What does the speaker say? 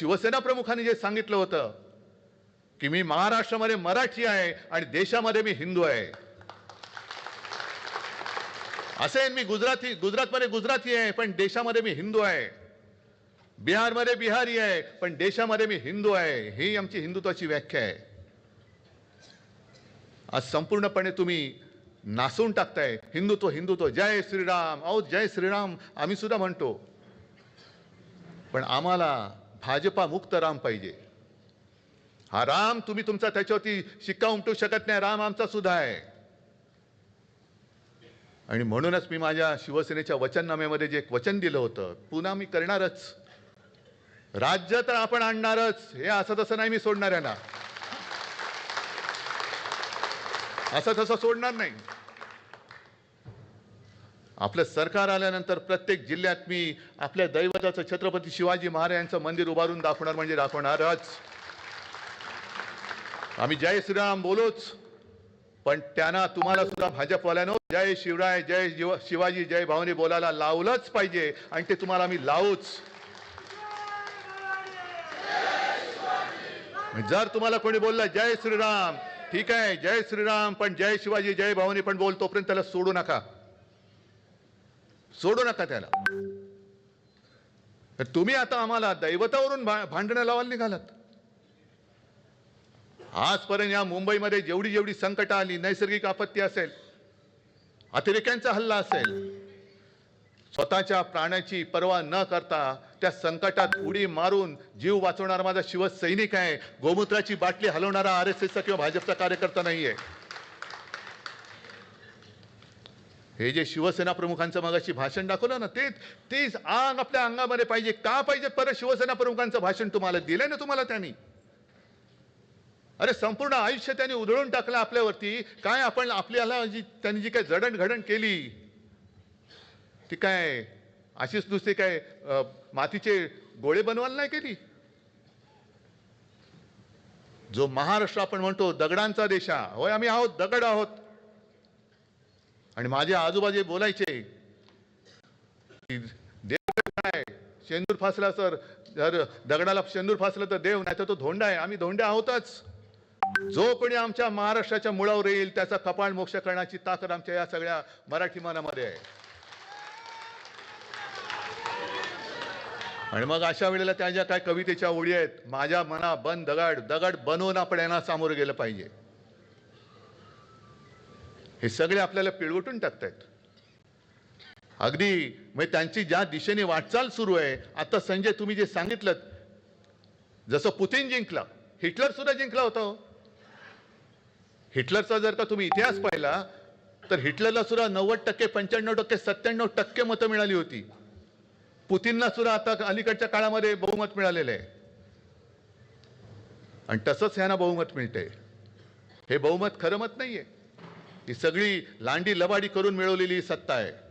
शिवसेना प्रमुखांनी जे सांगितलं होतं की मी महाराष्ट्रामध्ये मराठी आहे आणि देशामध्ये मी हिंदू आहे. असेल मी गुजराती गुजरातमध्ये गुजराती आहे पण देशामध्ये मी हिंदू आहे. बिहारमध्ये बिहारी आहे पण देशामध्ये मी हिंदू आहे. ही आमची हिंदुत्वाची व्याख्या आहे. आज संपूर्णपणे तुम्ही नासून टाकताय. हिंदुत्व हिंदुत्व. जय श्रीराम. अहो जय श्रीराम. आम्ही सुद्धा म्हणतो. पण आम्हाला भाजपा मुक्त राम पाहिजे. हा राम तुम्ही तुमचा त्याच्यावरती शिक्का उमटू शकत नाही राम आमचा सुद्धा आहे. आणि म्हणूनच मी माझ्या शिवसेनेच्या वचननाम्यामध्ये जे एक वचन दिलं होतं पुन्हा मी करणारच. राज्य तर आपण आणणारच हे असं तसं नाही मी सोडणार आहे ना असं तसं सोडणार नाही. आपलं सरकार आल्यानंतर प्रत्येक जिल्ह्यात मी आपल्या दैवताचं छत्रपती शिवाजी महाराजांचं मंदिर उभारून दाखवणार म्हणजे दाखवणारच. आम्ही जय श्रीराम बोलोच पण त्यांना तुम्हाला सुद्धा भाजपवाल्यानं जय शिवराय जय शिवाजी जय भावनी बोलायला लावलंच पाहिजे आणि ते तुम्हाला आम्ही लावूच. जर तुम्हाला कोणी बोललं जय श्रीराम ठीक आहे जय श्रीराम पण जय शिवाजी जय भावनी पण बोल तोपर्यंत त्याला सोडू नका. सोडू नका त्याला. तर तुम्ही आता आम्हाला दैवतावरून भा- भांडणं लावायला निघालात. आजपर्यंत या मुंबईमध्ये जेवढी जेवढी संकट आली नैसर्गिक आपत्ती असेल अतिरेक्यांचा हल्ला असेल स्वतःच्या प्राण्याची पर्वा न करता त्या संकटात उडी मारून जीव वाचवणारा माझा शिवसैनिक आहे. गोमूत्राची बाटली हलवणारा आर एस एसचा किंवा भाजपचा कार्यकर्ता नाहीये. हे जे शिवसेना प्रमुखांचं मगाशी भाषण दाखवलं ना तेच तेच आग आपल्या अंगामध्ये पाहिजे का पाहिजे? परत शिवसेना प्रमुखांचं भाषण तुम्हाला दिलंय ना तुम्हाला त्यांनी? अरे संपूर्ण आयुष्य त्यांनी उधळून टाकलं आपल्यावरती. काय आपण आपल्याला जी त्यांनी जी काय जडणघडण केली ती काय अशीच नुसती काय मातीचे गोळे बनवायला नाही केली? जो महाराष्ट्र आपण म्हणतो दगडांचा देश होय आम्ही आहोत दगड आहोत. आणि माझे आजूबाजू बोलायचे देव काय शेंदूर फासला सर जर दगडाला शेंदूर फासलं तर देव नाही तर तो धोंडा आहे. आम्ही धोंडे आहोतच. जो कोणी आमच्या महाराष्ट्राच्या मुळावर येईल त्याचा कपाळ मोक्ष करण्याची ताकद आमच्या या सगळ्या मराठी मनामध्ये आहे. आणि मग अशा वेळेला त्या ज्या काय कवितेच्या ओळी आहेत माझ्या मना बन दगड दगड बनवून आपण यांना सामोरं गेलं पाहिजे. हे सगळे आपल्याला पिळवटून टाकतायत. अगदी म्हणजे त्यांची ज्या दिशेने वाटचाल सुरू आहे आता संजय तुम्ही जे सांगितलं जसं पुतीन जिंकला हिटलर सुद्धा जिंकला होता हो. हिटलरचा जर का तुम्ही इतिहास पाहिला तर हिटलरला सुद्धा नव्वद टक्के पंच्याण्णव टक्के सत्त्याण्णव टक्के मतं मिळाली होती. पुतीनला सुद्धा आता अलीकडच्या काळामध्ये बहुमत मिळालेलं आहे. आणि तसंच ह्यांना बहुमत मिळते हे बहुमत खरं मत नाहीये. ही सगळी लांडी लबाडी करून मिळवलेली सत्ता आहे.